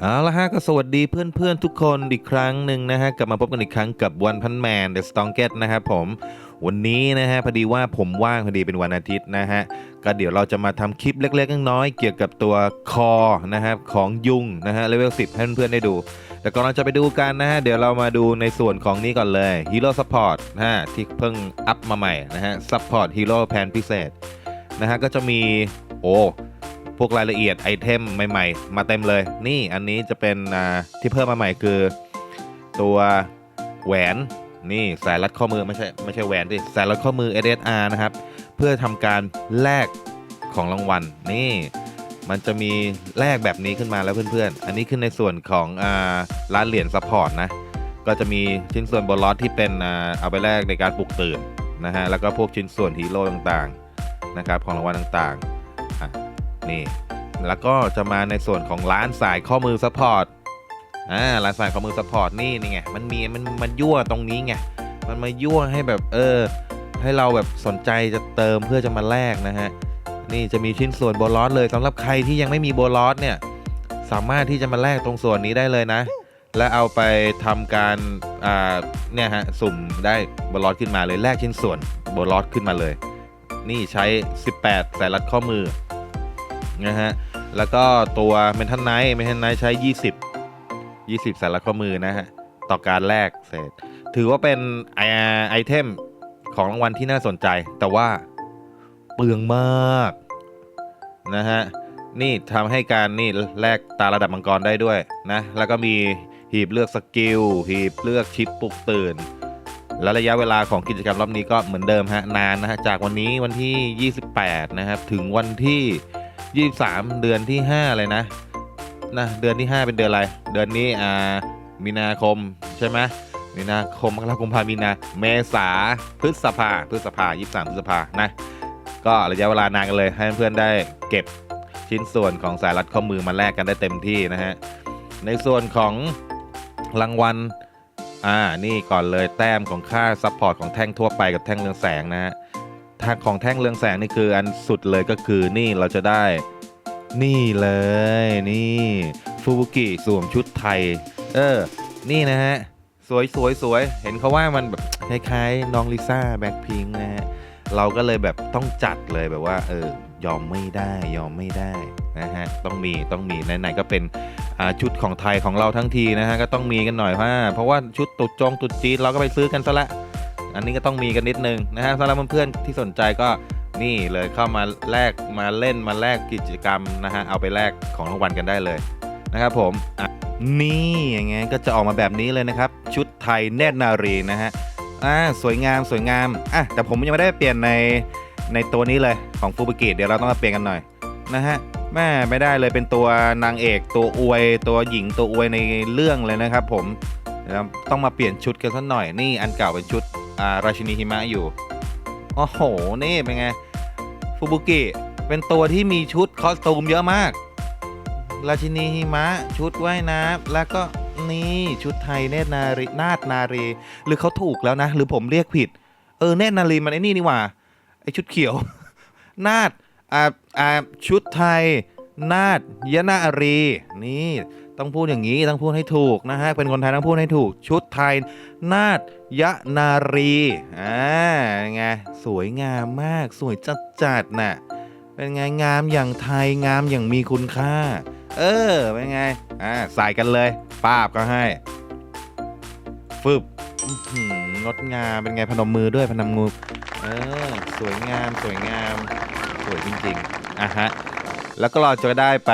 เอาละฮะก็สวัสดีเพื่อนๆทุกคนอีกครั้งหนึ่งนะฮะกลับมาพบกันอีกครั้งกับวันพันแมนเดอะสตองเกตนะครับผมวันนี้นะฮะพอดีว่าผมว่างพอดีเป็นวันอาทิตย์นะฮะก็เดี๋ยวเราจะมาทำคลิปเล็กๆน้อยๆเกี่ยวกับตัวคอนะครับของยุงนะฮะเลเวล10 ให้เพื่อนๆได้ดู แต่ก่อนเราจะไปดูกันนะฮะเดี๋ยวเรามาดูในส่วนของนี้ก่อนเลย Hero Support นะฮะที่เพิ่งอัพมาใหม่นะฮะ Support Hero แพนพิเศษนะฮะก็จะมีโอ้ พวกรายละเอียดไอเทมใหม่ ๆ มาเต็มเลย นี่อันนี้จะเป็นที่เพิ่มมาใหม่คือ ตัวแหวนนี่สายรัดข้อมือไม่ใช่ไม่ใช่แหวนดิสายรัดข้อมือ SSR นะครับ เพื่อทำการแลกของรางวัลนี่มันจะมีแลกแบบนี้ขึ้นมาแล้วเพื่อนๆ อันนี้คือในส่วนของอร้านเหรียญซัพพอร์ตนะ ก็จะมีชิ้นส่วนบนล็อตที่เป็นเอาไปแลกในการปลุกตื่นนะฮะ แล้วก็พวกชิ้นส่วนฮีโร่ต่างๆนะครับของรางวัลต่างๆ นี่ แล้วก็จะมาในส่วนของร้านสายข้อมือซัพพอร์ตอ่าร้านสายข้อมือซัพพอร์ตนี่นี่ไงมันมีมันมันยั่วตรงนี้ไงมันมายั่วให้แบบเออ ให้เราแบบสนใจจะเติมเพื่อจะมาแลกนะฮะนี่จะมีชิ้นส่วนโบลอสเลยสำหรับใครที่ยังไม่มีโบลอสเนี่ยสามารถที่จะมาแลกตรงส่วนนี้ได้เลยนะ และเอาไปทำการอ่าเนี่ยฮะสุ่มได้โบลอสขึ้นมาเลยแลกชิ้นส่วนโบลอสขึ้นมาเลย นี่ใช้ 18สายรัดข้อมือ นะฮะ แล้วก็ตัวเมนทันไนท์เมนทันไนท์ใช้ 20 20สารข้อมือนะฮะ ต่อการแลกเศษ ถือว่าเป็นไอไอเทมของรางวัลที่น่าสนใจ แต่ว่าเปลืองมากนะฮะ นี่ทำให้การนี่แลกตาระดับมังกรได้ด้วยนะ แล้วก็มีหีบเลือกสกิลหีบเลือกชิปปลุกตื่นและระยะเวลาของกิจกรรมรอบนี้ก็เหมือนเดิมฮะนานนะฮะจากวันนี้วันที่ 28 นะครับ ถึงวันที่ 23เดือนที่5เลยนะนะเดือนที่ 5 เป็นเดือนอะไร เดือนนี้อ่ามีนาคมใช่ไหมมีนาคมมกราคมกุมภามีนาเมษาพฤษภาพฤษภา23 พฤษภานะก็ระยะเวลานานกันเลยให้เพื่อนได้เก็บชิ้นส่วนของสายรัดข้อมือมาแลกกันได้เต็มที่นะฮะในส่วนของรางวัลอ่านี่ก่อนเลยแต้มของค่าซัพพอร์ตของแท่งทั่วไปกับแท่งเรืองแสงนะฮะ ของแท่งเรืองแสงนี่คืออันสุดเลยก็คือนี่เราจะได้นี่เลยนี่ฟูบุกิสวมชุดไทย เออ นี่นะฮะ สวยสวยสวยเห็นเขาว่ามันแบบคล้ายๆน้องลิซ่าแบ็คพิงค์นะฮะ เราก็เลยแบบต้องจัดเลยแบบว่า เออยอมไม่ได้ยอมไม่ได้นะฮะ ต้องมีต้องมีไหนๆก็เป็นชุดของไทยของเราทั้งทีนะฮะ ก็ต้องมีกันหน่อยเพราะว่าเพราะว่าชุดตุดจงตุดจีนเราก็ไปซื้อกันซะละ อันนี้ก็ต้องมีกันนิดนึงนะฮะสำหรับเพื่อนๆที่สนใจก็นี่เลยเข้ามาแลกมาเล่นมาแลกกิจกรรมนะฮะเอาไปแลกของรางวัลกันได้เลยนะครับผมนี่อย่างเงี้ยก็จะออกมาแบบนี้เลยนะครับ ชุดไทยเนตนารีนะฮะอ่าสวยงามสวยงามอะแต่ผมยังไม่ได้เปลี่ยนในในตัวนี้เลยของฟูบิกิเดี๋ยวเราต้องมาเปลี่ยนกันหน่อยนะฮะแม่ไม่ได้เลยเป็นตัวนางเอกตัวอวย ตัวหญิงตัวอวยในเรื่องเลยนะครับ ผมนะครับต้องมาเปลี่ยนชุดกันสักหน่อยนี่อันเก่าเป็นชุด ราชินีหิมะอยู่โอ้โห นี่ เป็นไง ฟูบุกิ เป็นตัวที่มีชุดคอสตูมเยอะมาก ราชินีหิมะ ชุดว่ายน้ำแล้วก็นี่ชุดไทยเนตรนารีนาฏนารีหรือเขาถูกแล้วนะ หรือผมเรียกผิด เออ เนตรนารีมันไอ้นี่นี่หว่า ไอชุดเขียว นาฏอ่าอ่าชุดไทย นาฏยนารี นี่ ต้องพูดอย่างนี้ต้องพูดให้ถูกนะฮะเป็นคนไทยต้องพูดให้ถูกชุดไทย นาฏยนารีอ่าไงสวยงามมากสวยจัดจัดน่ะเป็นไงงามอย่างไทยงามอย่างมีคุณค่า เออเป็นไงอ่าใส่กันเลยป้าบก็ให้ฟึบงดงามเป็นไงพนมมือด้วยพนมมือเออสวยงามสวยงามสวยจริงๆอะฮะแล้วก็เราจะได้ไป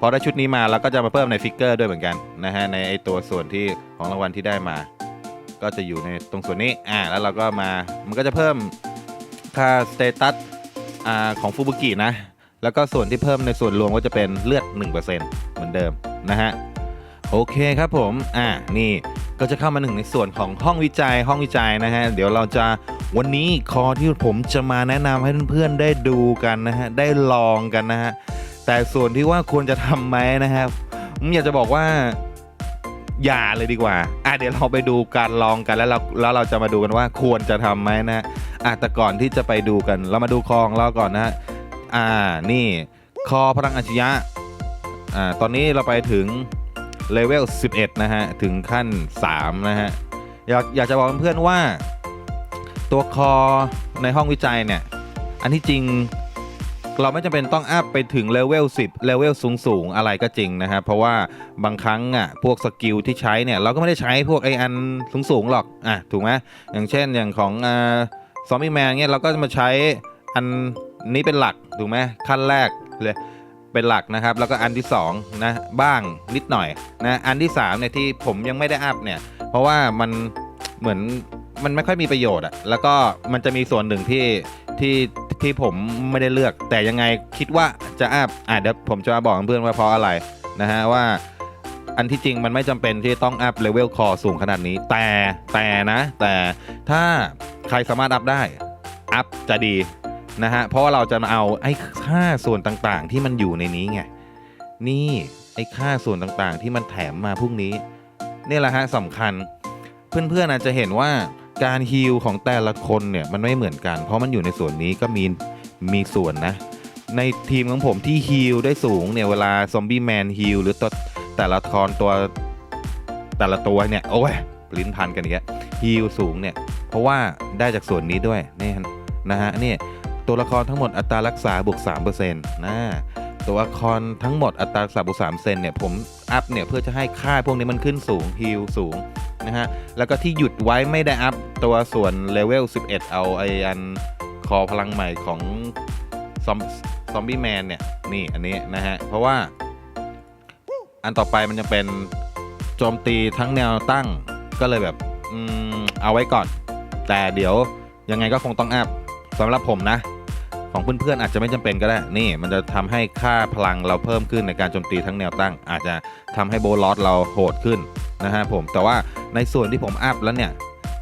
พอได้ชุดนี้มาเราก็จะมาเพิ่มในฟิกเกอร์ด้วยเหมือนกันนะฮะในไอตัวส่วนที่ของรางวัลที่ได้มา ก็จะอยู่ในตรงส่วนนี้อ่าแล้วเราก็มามันก็จะเพิ่มค่าสเตตัสอ่าของฟูบุกินะ แล้วก็ส่วนที่เพิ่มในส่วนรวมก็จะเป็นเลือด 1%เหมือนเดิมนะฮะโอเคครับผมอ่านี่ก็จะเข้ามาหนึ่งในส่วนของห้องวิจัยห้องวิจัยนะฮะ เดี๋ยวเราจะวันนี้คอที่ผมจะมาแนะนำให้เพื่อนๆได้ดูกันนะฮะ ได้ลองกันนะฮะ แต่ส่วนที่ว่าควรจะทำไหมนะครับผมอยากจะบอกว่าอย่าเลยดีกว่า อะเดี๋ยวเราไปดูการลองกันแล้วเราแล้วเราจะมาดูกันว่าควรจะทำไหมนะอะแต่ก่อนที่จะไปดูกัน เรามาดูคอของเราก่อนนะฮะอ่านี่คอพลังอาชญะอ่าตอนนี้เราไปถึงเลเวล 11 นะฮะ ถึงขั้น 3 นะฮะ อยากอยากจะบอกเพื่อนๆว่า ตัวคอในห้องวิจัยเนี่ย อันที่จริง เราไม่จำเป็นต้องอัพไปถึงเลเวล10เลเวลสูงๆ อะไรก็จริงนะฮะเพราะว่าบางครั้งอะพวกสกิลที่ใช้เนี่ยเราก็ไม่ได้ใช้พวกไออันสูงๆหรอกอะถูกไหมอย่างเช่นอย่างของอ่าซอมบี้แมนเนี่ยเราก็จะมาใช้อันนี้เป็นหลักถูกไหมขั้นแรกเลยเป็นหลักนะครับ แล้วก็อันที่2นะบ้างนิดหน่อยนะอันที่3เนี่ยที่ผมยังไม่ได้อัพเนี่ย เพราะว่ามันเหมือนมันไม่ค่อยมีประโยชน์อะแล้วก็มันจะมีส่วนหนึ่งที่ที่ ที่ผมไม่ได้เลือก แต่ยังไงคิดว่าจะอัพอะเดี๋ยวผมจะมาบอกเพื่อนว่าเพราะอะไรนะฮะว่าอันที่จริงมันไม่จำเป็นที่ต้องอัพเลเวลคอสูงขนาดนี้ แต่แต่นะ แต่ถ้าใครสามารถอัพได้ อัพจะดีนะฮะเพราะว่าเราจะมาเอาไอ้ค่าส่วนต่างๆ ที่มันอยู่ในนี้ไงนี่ไอ้ค่าส่วนต่างๆ ที่มันแถมมาพวกนี้นี่แหละฮะสำคัญ เพื่อนๆอาจจะเห็นว่า การฮีลของแต่ละคนเนี่ยมันไม่เหมือนกัน เพราะมันอยู่ในส่วนนี้ก็มีมีส่วนนะ ในทีมของผมที่ฮีลได้สูงเนี่ยเวลาซอมบี้แมนฮีลหรือตัวแต่ละครตัวแต่ละตัวเนี่ยโอ้ยลิ้นพันกันอีกแล้วฮีลสูงเนี่ยเพราะว่าได้จากส่วนนี้ด้วยนี่นะฮะนี่ตัวละครทั้งหมดอัตรารักษาบวก3%นะตัวละครทั้งหมดอัตรารักษาบวก3%เนี่ยผมอัพเนี่ยเพื่อจะให้ค่าพวกนี้มันขึ้นสูงฮีลสูง นะฮะ แล้วก็ที่หยุดไว้ไม่ได้อัพตัวส่วนเลเวล 11 เอาไออันคอพลังใหม่ของซอมซอมบี้แมนเนี่ย นี่อันนี้นะฮะ เพราะว่า อันต่อไปมันจะเป็นโจมตีทั้งแนวตั้งก็เลยแบบอืมเอาไว้ก่อน แต่เดี๋ยวยังไงก็คงต้องอัพสำหรับผมนะ ของเพื่อนๆอาจจะไม่จำเป็นก็ได้ นี่มันจะทำให้ค่าพลังเราเพิ่มขึ้นในการโจมตีทั้งแนวตั้ง อาจจะทำให้โบลอสเราโหดขึ้น นะฮะผมแต่ว่าในส่วนที่ผมอัพแล้วเนี่ย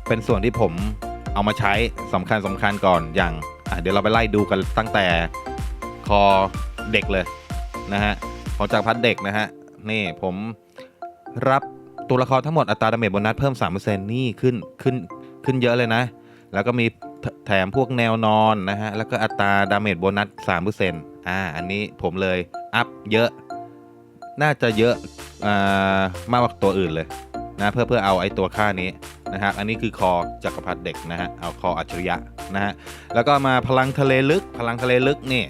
เป็นส่วนที่ผมเอามาใช้สำคัญสำคัญก่อนอย่างเดี๋ยวเราไปไล่ดูกันตั้งแต่คอเด็กเลยนะฮะของจากพัดเด็กนะฮะนี่ผมรับตัวละครทั้งหมดอัตราดาเมจโบนัสเพิ่ม 3%นี่ขึ้นขึ้นขึ้นเยอะเลยนะ แล้วก็มีแถมพวกแนวนอนนะฮะ แล้วก็อัตราดาเมจโบนัส3%อ่า อันนี้ผมเลยอัพเยอะ น่าจะเยอะ มากกว่าตัวอื่นเลยนะเพื่อเพื่อเอาไอ้ตัวค่านี้นะครับอันนี้คือคอจักรพรรดิเด็กนะฮะเอาคออัจฉริยะนะฮะแล้วก็มาพลังทะเลลึก พลังทะเลลึกนี่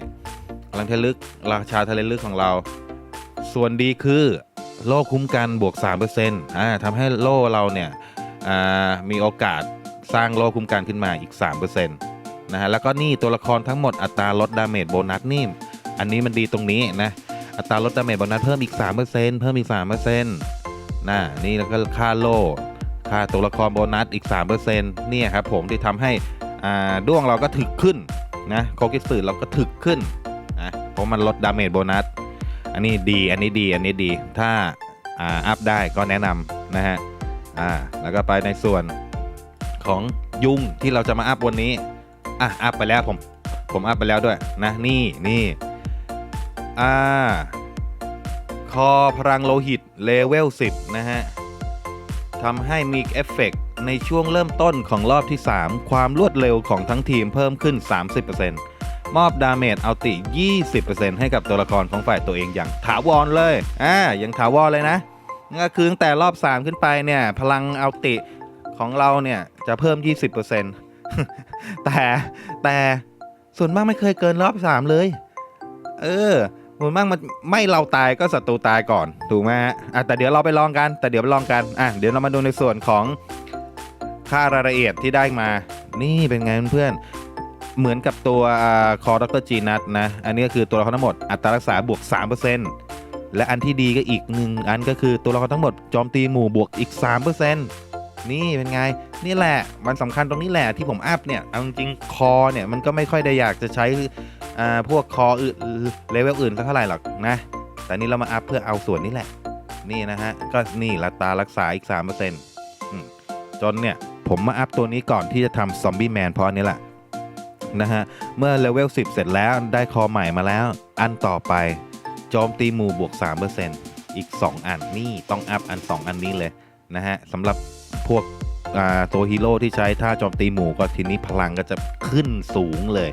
พลังทะเลลึกราชาทะเลลึกของเรา ส่วนดีคือโล่คุ้มกันบวก3%อ่าทำให้โล่เราเนี่ยมีโอกาสสร้างโล่คุ้มกันขึ้นมาอีก3%นะฮะแล้วก็นี่ตัวละครทั้งหมดอัตราลดดาเมจโบนัสนี่อันนี้มันดีตรงนี้นะ อัตราลดดาเมจโบนัสเพิ่มอีก 3%เพิ่มอีก3%นะนี่แล้วก็ค่าโล่ค่าตัวละครโบนัสอีก 3%เนี่ยครับผมที่ทำให้ด้วงเราก็ถึกขึ้นนะโคกิสึเราก็ถึกขึ้นนะเพราะมันลดดาเมจโบนัสอันนี้ดีอันนี้ดีอันนี้ดีถ้าอ่าอัพได้ก็แนะนำนะฮะอ่าแล้วก็ไปในส่วนของยุงที่เราจะมาอัพวันนี้อะอัพไปแล้วผมผมอัพไปแล้วด้วยนะนี่นี่่าคอพลังโลหิตเลเวล 10 นะฮะทำให้มีเอฟเฟกต์ในช่วงเริ่มต้นของรอบที่ 3 ความรวดเร็วของทั้งทีมเพิ่มขึ้น 30%มอบดาเมจเอาติ 20%ให้กับตัวละครของฝ่ายตัวเองอย่างถาวรเลย อ่า อย่างถาวรเลยนะนั่นก็คือตั้งแต่รอบ 3 ขึ้นไปเนี่ย พลังเอาติของเราเนี่ย จะเพิ่ม 20%แต่แต่ส่วนมากไม่เคยเกินรอบ 3 เลย เออ ส่วนมากมันไม่เราตายก็ศัตรูตายก่อนถูกไหมฮะอะแต่เดี๋ยวเราไปลองกัน แต่เดี๋ยวไปลองกันอะเดี๋ยวเรามาดูในส่วนของค่ารายละเอียดที่ได้มา นี่เป็นไงเพื่อนเหมือนกับตัวคอดรจีนัทนะ อันนี้ก็คือตัวละครทั้งหมดอัตรารักษาบวก 3%และอันที่ดีก็อีกหนึ่งอันก็คือตัวละครทั้งหมดโจมตีหมู่บวกอีก 3% นี่เป็นไง นี่แหละ มันสำคัญตรงนี้แหละที่ผมอัพเนี่ยเอาจริงคอเนี่ยมันก็ไม่ค่อยได้อยากจะใช้อ่าพวกคออื่นเลเวลอื่นสักเท่าไหร่หรอกนะ แต่นี่เรามาอัพเพื่อเอาส่วนนี้แหละ นี่นะฮะ ก็นี่รัตารักษาอีก3%อืมจนเนี่ยผมมาอัพตัวนี้ก่อนที่จะทำซอมบี้แมนเพราะอันนี้แหละนะฮะ เมื่อเลเวล10 เสร็จแล้วได้คอใหม่มาแล้ว อันต่อไปโจมตีหมู่บวก3%อีก 2 อันนี่ต้องอัพอัน 2 อันนี้เลยนะฮะสำหรับ พวกตัวฮีโร่ที่ใช้ท่าโจมตีหมู่ก็ทีนี้พลังก็จะขึ้นสูงเลย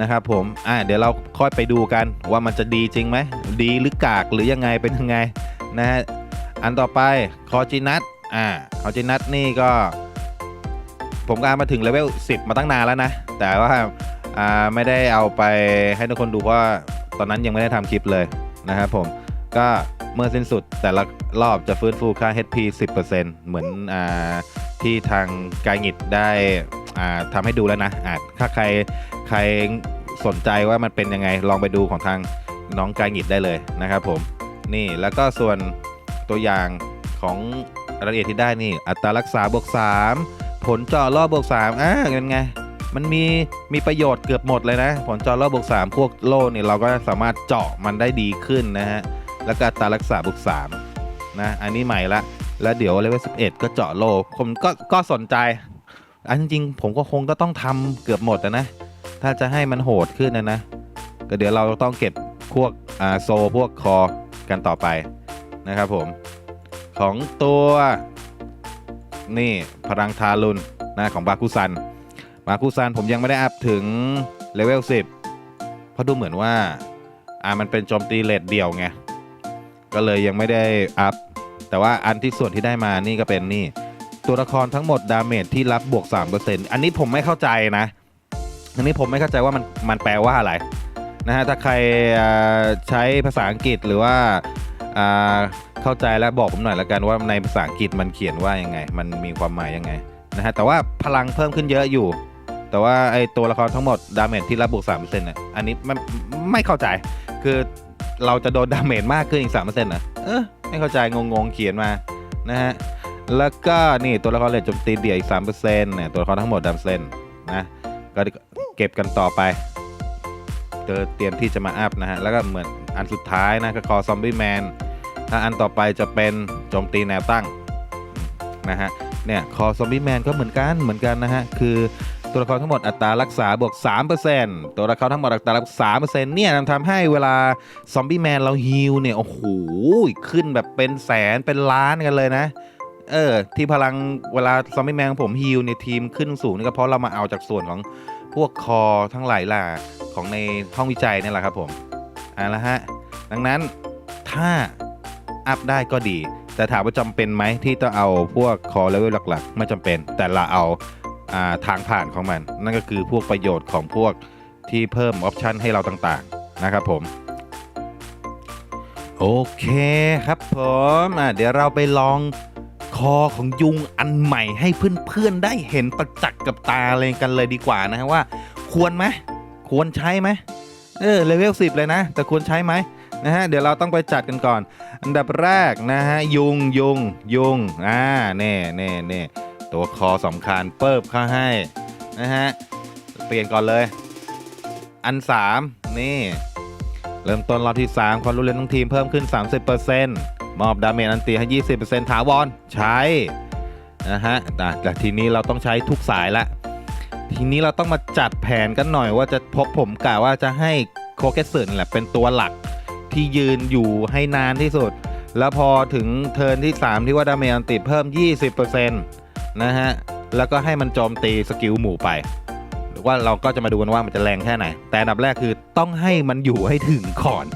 นะครับผม อะเดี๋ยวเราค่อยไปดูกันว่ามันจะดีจริงไหม ดีหรือกากหรือยังไงเป็นยังไงนะฮะ อันต่อไปคอจินัท อ่า คอจินัทนี่ก็ ผมกามาถึงเลเวล 10 มาตั้งนานแล้วนะ แต่ว่า อ่า ไม่ได้เอาไปให้ทุกคนดูเพราะว่าตอนนั้นยังไม่ได้ทำคลิปเลยนะครับผม ก็ เมื่อสิ้นสุดแต่ละรอบจะฟื้นฟูค่า HP 10%เหมือนอ่าที่ทางกายงิดได้อ่าทำให้ดูแล้วนะอ่าถ้าใครใครสนใจว่ามันเป็นยังไงลองไปดูของทางน้องกายงิดได้เลยนะครับผมนี่แล้วก็ส่วนตัวอย่างของรายละเอียดที่ได้นี่ อัตรารักษาบวก 3 ผลเจาะรอบบวก3อ่าเป็นไงมันมีมีประโยชน์เกือบหมดเลยนะ ผลเจาะรอบบวก3พวกโล่เนี่ยเราก็สามารถเจาะมันได้ดีขึ้นนะฮะ แล้วก็อัตรารักษาบวก3นะอันนี้ใหม่ละ แล้วเดี๋ยวเลเวล11ก็เจาะโล่ผมก็ก็สนใจ อันจริงผมก็คงก็ต้องทำเกือบหมดนะ ถ้าจะให้มันโหดขึ้นนะนะ ก็เดี๋ยวเราต้องเก็บพวกอ่าโซพวกคอกันต่อไปนะครับผม ของตัวนี่พลังทารุณนะของบาคุซัน บาคุซันผมยังไม่ได้อัพถึงเลเวล10 เพราะดูเหมือนว่าอ่ามันเป็นโจมตีเลดเดี่ยวไง ก็เลยยังไม่ได้อัพ แต่ว่าอันที่ส่วนที่ได้มานี่ก็เป็นนี่ ตัวละครทั้งหมดดาเมจที่รับบวก 3%อันนี้ผมไม่เข้าใจนะ อันนี้ผมไม่เข้าใจว่ามันมันแปลว่าอะไรนะฮะถ้าใครใช้ภาษาอังกฤษหรือว่าเข้าใจแล้วบอกผมหน่อยละกันว่าในภาษาอังกฤษมันเขียนว่ายังไง มันมีความหมายยังไงนะฮะแต่ว่าพลังเพิ่มขึ้นเยอะอยู่ แต่ว่าไอตัวละครทั้งหมดดาเมจที่รับบวก3%น่ะอันนี้ไม่ไม่เข้าใจคือ เราจะโดนดาเมจมากขึ้นอีก3%น่ะเออไม่เข้าใจงงๆเขียนมานะฮะแล้วก็นี่ตัวละครเลนโจมตีเดี่ยวอีก3%เนี่ยตัวละครทั้งหมดดาเซนนะก็เก็บกันต่อไปเจอเตรียมที่จะมาอัพนะฮะแล้วก็เหมือนอันสุดท้ายนะก็คอซอมบี้แมนถ้าอันต่อไปจะเป็นโจมตีแนวตั้งนะฮะเนี่ยคอซอมบี้แมนก็เหมือนกันเหมือนกันนะฮะคือ ตัวละครทั้งหมดอัตรารักษาบวก 3%ตัวละครทั้งหมดอัตรารักษา3%เนี่ยทำให้เวลาซอมบี้แมนเราฮิลเนี่ย โอ้โห ขึ้นแบบเป็นแสนเป็นล้านกันเลยนะ เออ ที่พลังเวลาซอมบี้แมนของผมฮิลเนี่ยทีมขึ้นสูงนี่ก็เพราะเรามาเอาจากส่วนของพวกคอทั้งหลายล่ะของในห้องวิจัยนี่แหละครับผมเอ่าละฮะ ดังนั้นถ้าอัพได้ก็ดีแต่ถามว่าจำเป็นไหมที่ต้องเอาพวกคอเลเวลหลัก ๆ ไม่จำเป็น แต่เราเอา ทางผ่านของมัน นั่นก็คือพวกประโยชน์ของพวกที่เพิ่มออปชันให้เราต่างๆนะครับผม โอเคครับผมอะเดี๋ยวเราไปลองคอของยุงอันใหม่ให้เพื่อนๆได้เห็นประจักษ์กับตาเลยกันเลยดีกว่านะฮะว่า ควรไหมควรใช้ไหมเออเลเวล10 เลยนะ แต่ควรใช้ไหมนะฮะเดี๋ยวเราต้องไปจัดกันก่อน อันดับแรกนะฮะยุงยุงยุงอ่าเน่เน่เน่ ตัวคอสำคัญเปิบเข้าให้นะฮะเปลี่ยนก่อนเลย อัน 3 นี่ เริ่มต้นรอบที่ 3 ความรู้เรียนทั้งทีมเพิ่มขึ้น 30%มอบดาเมจอันตีให้ 20%ถาวรใช้นะฮะแต่แต่ทีนี้เราต้องใช้ทุกสายละ ทีนี้เราต้องมาจัดแผนกันหน่อยว่าจะพบผมกะว่าจะให้โคเกสึนแหละเป็นตัวหลักที่ยืนอยู่ให้นานที่สุด แล้วพอถึงเทิร์นที่ 3 ที่ว่าดาเมจอันติเพิ่ม 20% นะฮะ แล้วก็ให้มันโจมตีสกิลหมู่ไป หรือว่าเราก็จะมาดูกันว่ามันจะแรงแค่ไหน แต่อันดับแรกคือต้องให้มันอยู่ให้ถึงก่อน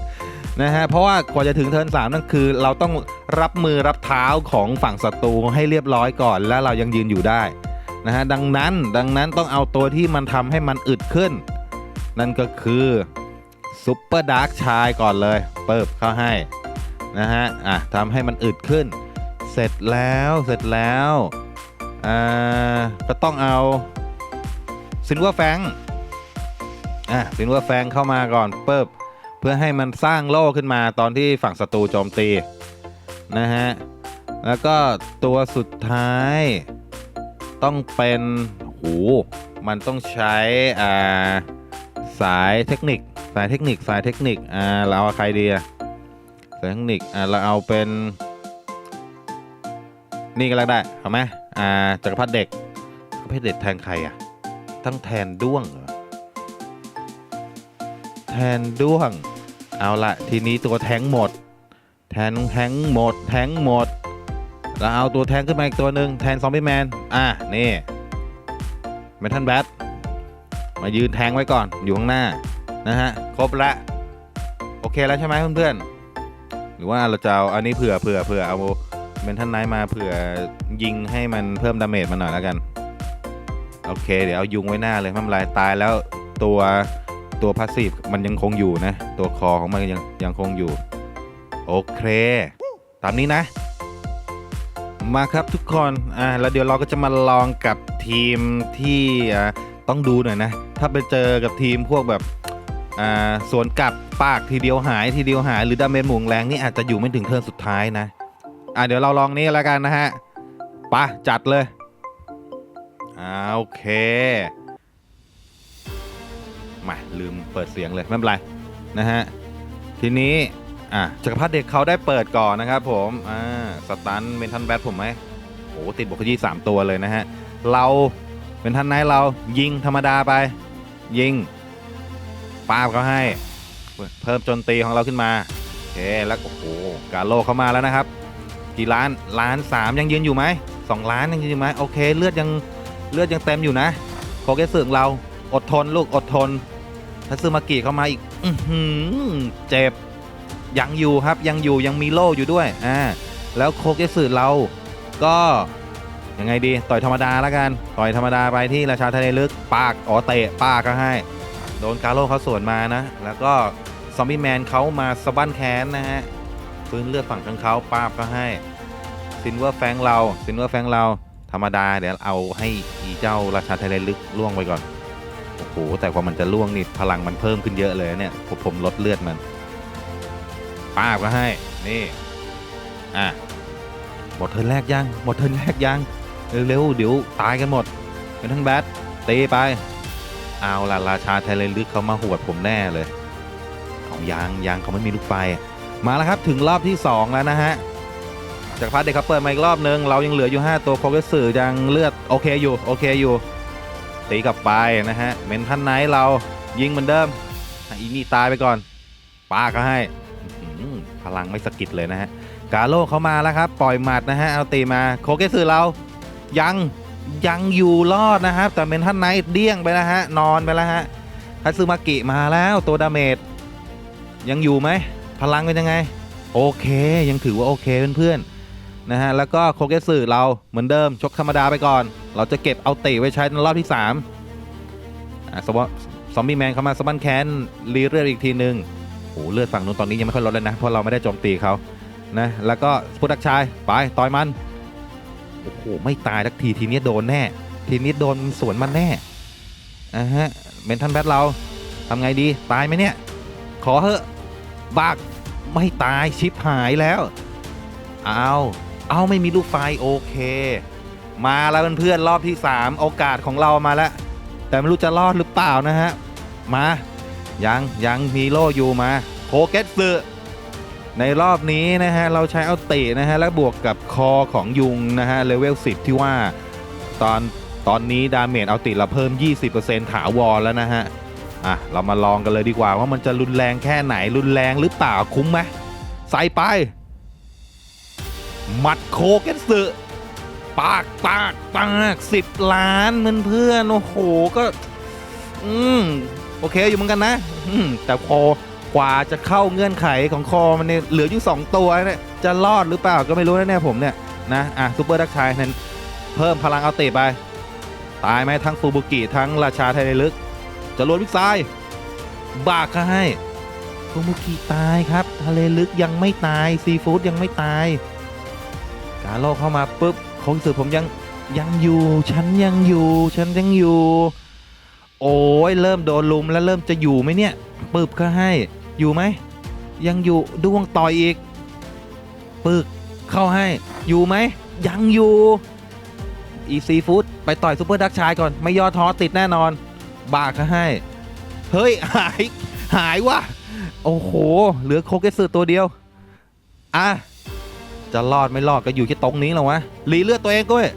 นะฮะ เพราะว่ากว่าจะถึงเทิร์นสามนั่นคือ เราต้องรับมือรับเท้าของฝั่งศัตรูให้เรียบร้อยก่อน แล้วเรายังยืนอยู่ได้นะฮะ ดังนั้นดังนั้นต้องเอาตัวที่มันทำให้มันอึดขึ้น นั่นก็คือซุปเปอร์ดาร์กชายก่อนเลย เปิบเข้าให้นะฮะ อะทำให้มันอึดขึ้น เสร็จแล้วเสร็จแล้ว อ่าก็ต้องเอาซินเวอร์แฟงอะซินเวอร์แฟงเข้ามาก่อนเปิบเพื่อให้มันสร้างโล่ขึ้นมาตอนที่ฝั่งศัตรูโจมตีนะฮะแล้วก็ตัวสุดท้ายต้องเป็นโหมันต้องใช้อ่าสายเทคนิค สายเทคนิคสายเทคนิคอ่าเราเอาใครดีอะสายเทคนิคอ่าเราเอาเป็น นี่ก็แล้วได้เอาไหม อ่าจักรพรรดิเด็กจักรพรรดิเด็กแทนใครอะทั้งแทนด้วงเหรอแทนด้วง เอาละทีนี้ตัวแทงหมด แทนแทงหมด แทงหมดแล้วเอาตัวแทงขึ้นมาอีกตัวหนึ่งแทนซอมบี้แมน อะนี่เมทัลแบทมายืนแทงไว้ก่อนอยู่ข้างหน้านะฮะครบละโอเคแล้วใช่ไหมเพื่อนๆหรือว่าเราจะเอาอันนี้เผื่อเผื่อเผื่อเอา เมนทันไนท์มาเผื่อยิงให้มันเพิ่มดาเมจมาหน่อยแล้วกัน โอเค เดี๋ยวเอายุงไว้หน้าเลยไม่เป็นไรตายแล้วตัวตัวพาสซีฟมันยังคงอยู่นะ ตัวคอของมันยังยังคงอยู่ โอเค ตามนี้นะ มาครับทุกคนอ่าแล้วเดี๋ยวเราก็จะมาลองกับทีมที่อ่าต้องดูหน่อยนะ ถ้าไปเจอกับทีมพวกแบบอ่าสวนกลับปากทีเดียวหายทีเดียวหายหรือดาเมจหมุงแรงนี่อาจจะอยู่ไม่ถึงเทิร์นสุดท้ายนะ อ่าเดี๋ยวเราลองนี้แล้วกันนะฮะปะจัดเลยอ่าโอเค มาลืมเปิดเสียงเลยไม่เป็นไรนะฮะ ทีนี้ อะจักรพรรดิเด็กเขาได้เปิดก่อนนะครับผม อ่า สตันเมนทันแบทผมไหมโอ้ติดบวกขยี้สามตัวเลยนะฮะ เราเป็นทันไนเรายิงธรรมดาไป ยิงปาบเขาให้ เพิ่มจนตีของเราขึ้นมา โอเค แล้วโอ้โห กาโลเข้ามาแล้วนะครับ กี่ล้านล้านสามยังยืนอยู่ไหมสองล้านยังยืนอยู่ไหมโอเค เลือดยังเลือดยังเต็มอยู่นะโคเกสึของเราอดทนลูกอดทนทัซึมากิเข้ามาอีกอืเจ็บยังอยู่ครับยังอยู่ยังมีโล่อยู่ด้วยอ่าแล้วโคเกสึเราก็ยังไงดีต่อยธรรมดาแล้วกันต่อยธรรมดาไปที่ราชาทะเลลึกปากอ๋อเตะปากก็ให้ โดนกาโร่เขาสวนมานะ แล้วก็ซอมบี้แมนเขามาสะบั้นแค้นนะฮะฟื้นเลือดฝั่งข้างเขาป้าบก็ให้ ซินเวอร์แฟงเราซินเวอร์แฟงเราธรรมดาเดี๋ยวเอาให้อีเจ้าราชาไทยแลนด์ลึกล่วงไปก่อน โอ้โห แต่กว่ามันจะล่วงนี่พลังมันเพิ่มขึ้นเยอะเลยเนี่ยผมผมลดเลือดมันป้าก็ให้นี่อะหมดเทินแรกยังหมดเทินแรกยังเร็วๆเดี๋ยวตายกันหมดเป็นทั้งแบทตีไป เอาล่ะราชาไทยแลนด์ลึกเขามาหวดผมแน่เลยเอายางยางเขาไม่มีลูกไฟมาแล้วครับถึงรอบที่ 2 แล้วนะฮะ จากรพัฒเด็กเขาเปิดมาอีกรอบนึง เรายังเหลืออยู่ 5 ตัวโคเกสึยังเลือดโอเคอยู่โอเคอยู่ ตีกลับไปนะฮะเมนทันไนท์เรายิงเหมือนเดิมอีนี่ตายไปก่อนป้าก็ให้พลังไม่สกิดเลยนะฮะกาโลเขามาแล้วครับ ปล่อยหมัดนะฮะเอาตีมาโคเกสึเรายังยังอยู่รอดนะครับ แต่เมนทันไนท์เดี้ยงไปแล้วฮะนอนไปแล้วฮะทัตสึมากิมาแล้วตัวดาเมจยังอยู่ไหมพลังเป็นยังไง โอเค ยังถือว่าโอเคเพื่อนๆ นะฮะแล้วก็โคเกสึเราเหมือนเดิมชกธรรมดาไปก่อน เราจะเก็บเอาติไว้ใช้ในรอบที่3อะสวอซอมบี้แมนเข้ามาสบันแคนรีเลือดอีกทีหนึ่งโอ้เลือดฝั่งนู้นตอนนี้ยังไม่ค่อยลดเลยนะ เพราะเราไม่ได้โจมตีเขานะแล้วก็พุทธชายไปต่อยมันโอ้โหไม่ตายสักทีทีนี้โดนแน่ ทีนี้โดนสวนมันแน่อะฮะเมนทันแบทเราทำไงดีตายไหมเนี่ย ขอเถอะบักไม่ตายชิปหายแล้ว เอา เอาไม่มีลูกไฟโอเค มาแล้วเพื่อนๆรอบที่ 3 โอกาสของเรามาแล้ว แต่ไม่รู้จะรอดหรือเปล่านะฮะ มายังยังมีโลอยู่มาโคเกตสึในรอบนี้นะฮะ เราใช้เอาเตะนะฮะ และบวกกับคอของยุงนะฮะเลเวล10 ที่ว่าตอนตอนนี้ดาเมจเอาติเราเพิ่ม 20%ถาวรแล้วนะฮะ อะ เรามาลองกันเลยดีกว่าว่ามันจะรุนแรงแค่ไหนรุนแรงหรือเปล่าคุ้มไหมใส่ไป หมัดโคเกนสึปากปากปากสิบล้านเพื่อนๆโอ้โหก็ อืมโอเคอยู่เหมือนกันนะอืมแต่พอกว่าจะเข้าเงื่อนไขของคอมันเนี่ยเหลืออยู่2ตัวเนี่ยจะรอดหรือเปล่าก็ไม่รู้นะเนี่ยผมเนี่ยนะอะซูเปอร์ดักชายนั้นเพิ่มพลังเอาเตะไป ตายไหมทั้งฟูบุกิทั้งราชาไทยลึก จะลวนวิกซ้ายบากก็ให้ฟูมุกิตายครับทะเลลึกยังไม่ตายซีฟู้ดยังไม่ตาย กาโลเข้ามาปุ๊บของสือผมยังยังอยู่ฉันยังอยู่ฉันยังอยู่ โอ้ยเริ่มโดนลุมแล้วเริ่มจะอยู่ไหมเนี่ยปึ๊บก็ให้อยู่ไหมยังอยู่ดวงต่อยอีกปึกเข้าให้อยู่ไหมยังอยู่อีซีฟู้ดไปต่อยซูเปอร์ดักชายก่อนไม่ย่อท้อติดแน่นอน บากก็ให้ เฮ้ย หาย หายว่ะ โอ้โห เหลือโคเกสึตัวเดียว อะ จะรอดไม่รอดก็อยู่ที่ตรงนี้แล้ววะรีเลือดตัวเองก็เว้ย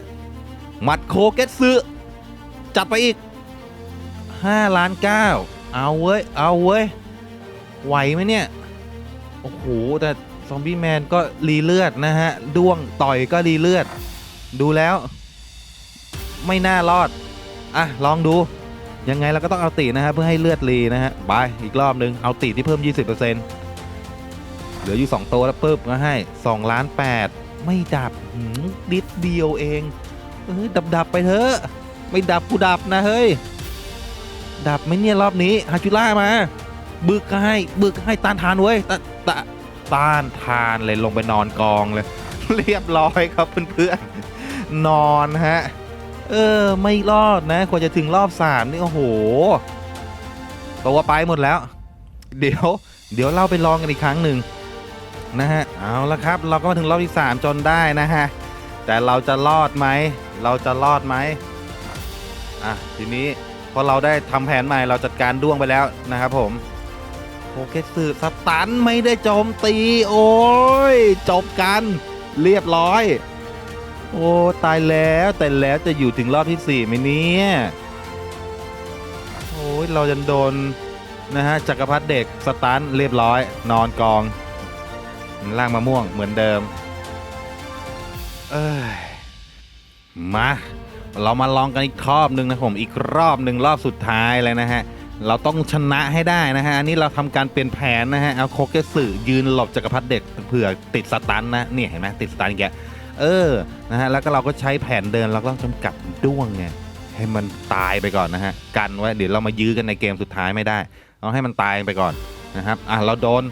หมัดโคเกสึจัดไปอีก5ล้าน9เอาเว้ย เอาเว้ย ไหวไหมเนี่ย โอ้โห แต่ซอมบี้แมนก็รีเลือดนะฮะ ด้วงต่อยก็รีเลือด ดูแล้ว ไม่น่ารอด อะ ลองดู ยังไงเราก็ต้องเอาตีนะฮะ เพื่อให้เลือดรีนะฮะ ไป อีกรอบนึง เอาตีที่เพิ่ม 20%เหลืออยู่ 2 ตัวแล้วปุ๊บก็ให้ 2 ล้าน 8 ไม่ดับหืมนิดเดียวเอง เออดับดับไปเถอะ ไม่ดับกูดับนะเฮ้ย ดับไม่เนี่ยรอบนี้ฮาจูล่ามา บึกก็ให้ บึกให้ต้านทานเว้ยต,ต,ต้านทานเลยลงไปนอนกองเลย เรียบร้อยครับเพื่อนๆ นอนฮะ เออ ไม่รอดนะกว่าจะถึงรอบสามนี่โอ้โหตัวไปหมดแล้ว เดี๋ยว เดี๋ยวเราไปลองกันอีกครั้งหนึ่ง นะฮะ เอาละครับ เราก็มาถึงรอบที่ 3 จนได้นะฮะ แต่เราจะรอดไหม เราจะรอดไหมอะ ทีนี้พอเราได้ทำแผนใหม่เราจัดการด้วงไปแล้วนะครับผมโอเคสืสตันไม่ได้โจมตี โอ้ย จบกัน เรียบร้อย โอ้ตายแล้วแต่แล้วจะอยู่ถึงรอบที่4ี่ไหมเนี่ยโอ้ยเราจะโดนนะฮะจักรพรรดิเด็กสตันเรียบร้อย นอนกอง ล่างมะม่วงเหมือนเดิม เอ้ย มา เรามาลองกันอีกรอบหนึ่งนะผมอีกรอบหนึ่งรอบสุดท้ายเลยนะฮะ เราต้องชนะให้ได้นะฮะ อันนี้เราทำการเปลี่ยนแผนนะฮะ เอาโคเกสึยืนหลบจักรพรรดิเด็กเผื่อติดสตันนะเนี่ยเห็นไหมติดสตันอีกแกเออ นะฮะ แล้วก็เราก็ใช้แผนเดินเราก็ต้องจำกัดด้วงไงให้มันตายไปก่อนนะฮะ กันไว้เดี๋ยวเรามายื้อกันในเกมสุดท้ายไม่ได้ เอาให้มันตายไปก่อนนะครับ อะเราโดน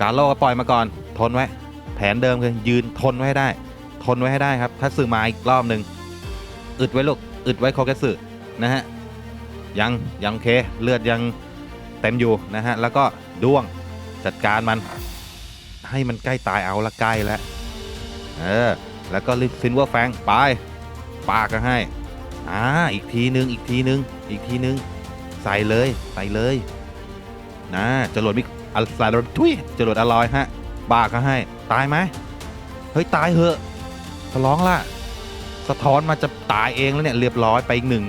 การโลก็ปล่อยมาก่อน ทนไว้ แผนเดิมคือยืนทนไว้ให้ได้ ทนไว้ให้ได้ครับถ้าสื่อมาอีกรอบหนึ่งอึดไว้ลูกอึดไว้โคเกสึนะฮะยังยังโอเคเลือดยังเต็มอยู่นะฮะแล้วก็ด้วงจัดการมัน ให้มันใกล้ตายเอาละใกล้แล้วเออแล้วก็ลิซินเวอร์แฟงไปปากก็ให้อ่าอีกทีนึงอีกทีนึงอีกทีนึงใส่เลยใส่เลยนะจรวดมิ อัลซาดทุยจรวดอลอยฮะบาก็ให้ตายไหมเฮ้ยตายเหอะขอร้องล่ะ สะท้อนมาจะตายเองแล้วเนี่ยเรียบร้อยไปอีกหนึ่ง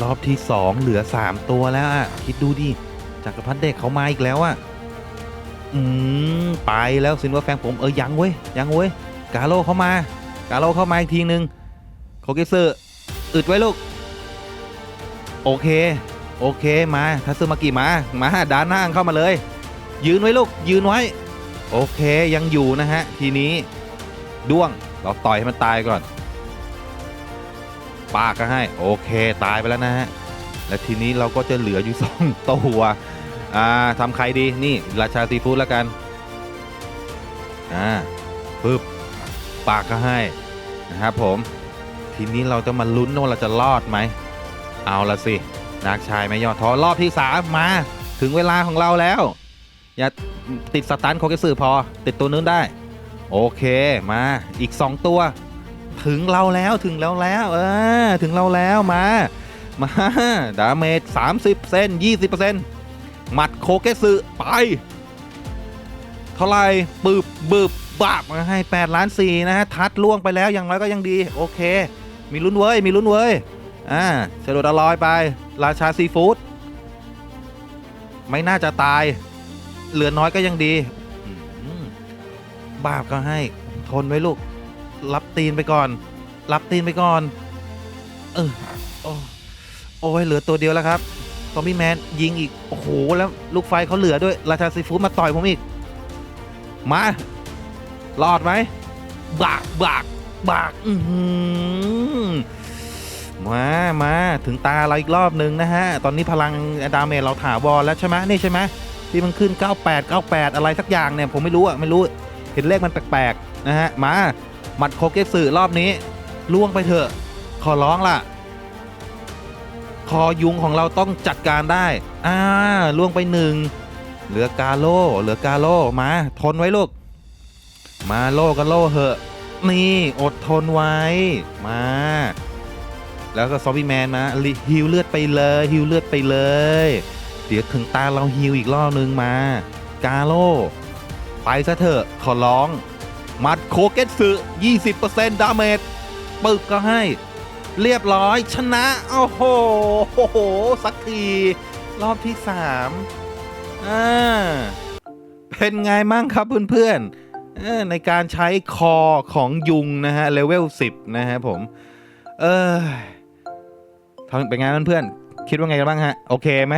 รอบที่สองเหลือสามตัวแล้วอะคิดดูดิจักรพรรดิเด็กเขามาอีกแล้วอะอืมไปแล้วซินว่าแฟงผมเออยังเว้ยยังเว้ยกาโลเข้ามากาโลเข้ามาอีกทีนึงโคเกเซอร์อึดไว้ลูก โอเค โอเคมาทัซึมากิมา มาด้านหน้าเข้ามาเลย ยืนไว้ลูกยืนไว้ โอเคยังอยู่นะฮะ ทีนี้ด้วงเราต่อยให้มันตายก่อนปากก็ให้ โอเคตายไปแล้วนะฮะ และทีนี้เราก็จะเหลืออยู่สองตัวอ่าทำใครดีนี่ราชาซีฟู้ดแล้วกันอ่าปึ๊บปากก็ให้นะครับผม ทีนี้เราจะมาลุ้นว่าเราจะรอดไหม เอาละสิ นักชายไม่ยอดท้อรอบที่สามมาถึงเวลาของเราแล้ว อย่าติดสตันโคเกสึพอ ติดตัวนู้นได้ โอเคมาอีก 2 ตัว ถึงเราแล้วถึงแล้วแล้วเออถึงเราแล้วมามาดาเมจ30เซน20เปอร์เซ็นหมัดโคเกสึไป เท่าไร่บึบบึบบาบมาให้8ล้าน4นะฮะทัดล่วงไปแล้วอย่างน้อยก็ยังดี โอเค มีลุ้นเว้ยมีลุ้นเว้ย อ่าเฉลดอลอยไป ราชาซีฟู้ดไม่น่าจะตาย เหลือน้อยก็ยังดี บาปก็ให้ทนไว้ลูก รับตีนไปก่อน รับตีนไปก่อน เออโอ้โอ้ยเหลือตัวเดียวแล้วครับซอมบี้แมนยิงอีก โอ้โห แล้วลูกไฟเขาเหลือด้วย ราชาซีฟู้ดมาต่อยผมอีก มา รอดไหมบากบากบาก อือหือ มามาถึงตาเราอีกรอบหนึ่งนะฮะ ตอนนี้พลังดาเมจเราถาวรแล้วใช่ไหมนี่ใช่ไหมที่มันขึ้น 98 98 อะไรสักอย่างเนี่ย ผมไม่รู้อะไม่รู้เห็นเลขมันแปลกๆนะฮะ มาหมัดโคเกสึรอบนี้ล่วงไปเถอะ ขอร้องล่ะ คอยุงของเราต้องจัดการได้ อ่าล่วงไปหนึ่งเหลือกาโลเหลือกาโลมาทนไว้ลูก มาโลกันโลเหอะ นี่อดทนไว้มา แล้วก็ซอมบี้แมนมาฮิวเลือดไปเลยฮิวเลือดไปเลย เดี๋ยวถึงตาเราฮิวอีกรอบนึงมากาโลไปซะเถอะขอร้อง มัดโคเกตสึ20%ดาเมจปึกก็ให้ เรียบร้อยชนะ โอ้โหโอ้โห สักที รอบที่3อ่าเป็นไงมั่งครับเพื่อนๆในการใช้คอของยุงนะฮะเลเวล10 นะฮะผม เออ ทำเป็นไงเพื่อนๆคิดว่าไงกันบ้างฮะโอเคไหม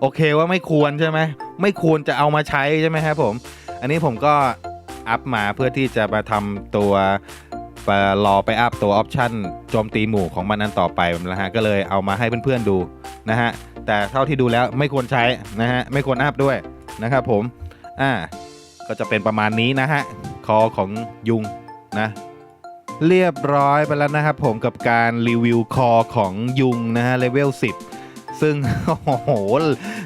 โอเคว่าไม่ควรใช่ไหมไม่ควรจะเอามาใช้ใช่ไหมครับผม อันนี้ผมก็อัพมาเพื่อที่จะมาทำตัวรอไปอัพตัวออปชันโจมตีหมู่ของมันนั้นต่อไปนะฮะก็เลยเอามาให้เพื่อนๆดูนะฮะแต่เท่าที่ดูแล้วไม่ควรใช้นะฮะไม่ควรอัพด้วยนะครับผมอ่าก็จะเป็นประมาณนี้นะฮะคอของยุงนะ เรียบร้อยไปแล้วนะครับผมกับการรีวิวคอของยุงนะฮะเลเวล 10 ซึ่ง โอ้โห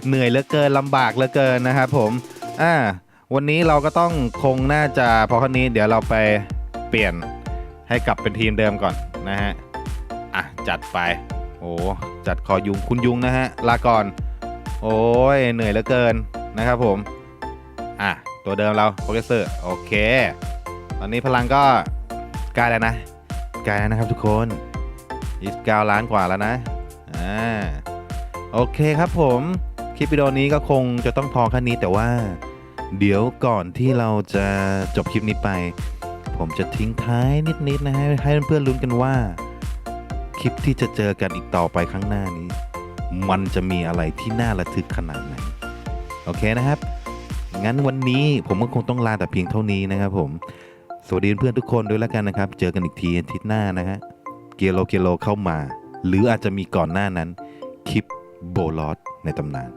เหนื่อยเหลือเกินลำบากเหลือเกินนะครับผม อ่า วันนี้เราก็ต้องคงน่าจะพอครั้นี้เดี๋ยวเราไปเปลี่ยนให้กลับเป็นทีมเดิมก่อนนะฮะ อะ จัดไปโอ้จัดคอยุงคุณยุงนะฮะ ลาก่อน โอ้ยเหนื่อยเหลือเกินนะครับผม อะ ตัวเดิมเราโปรเกสเซอร์โอเค ตอนนี้พลังก็ ใกล้แล้วนะใกล้แล้วนะครับทุกคน29ล้านกว่าแล้วนะอ่าโอเคครับผมคลิปวิดีโอนี้ก็คงจะต้องพอแค่นี้แต่ว่า เดี๋ยวก่อนที่เราจะจบคลิปนี้ไป ผมจะทิ้งท้ายนิดๆนะฮะให้เพื่อนๆลุ้นกันว่า คลิปที่จะเจอกันอีกต่อไปข้างหน้านี้ มันจะมีอะไรที่น่าระทึกขนาดไหนโอเคนะครับ งั้นวันนี้ผมก็คงต้องลาแต่เพียงเท่านี้นะครับผม สวัสดีเพื่อนทุกคนด้วยแล้วกันนะครับ เจอกันอีกทีอาทิตย์หน้านะฮะเกียโลเกียโลเข้ามา หรืออาจจะมีก่อนหน้านั้นคลิปโบลอสในตำนาน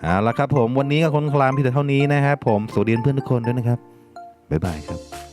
เอาละครับผมวันนี้ก็คนคลามเพียงแต่เท่านี้นะครับผมสวัสดีเพื่อนทุกคนด้วยนะครับบ๊ายบายครับ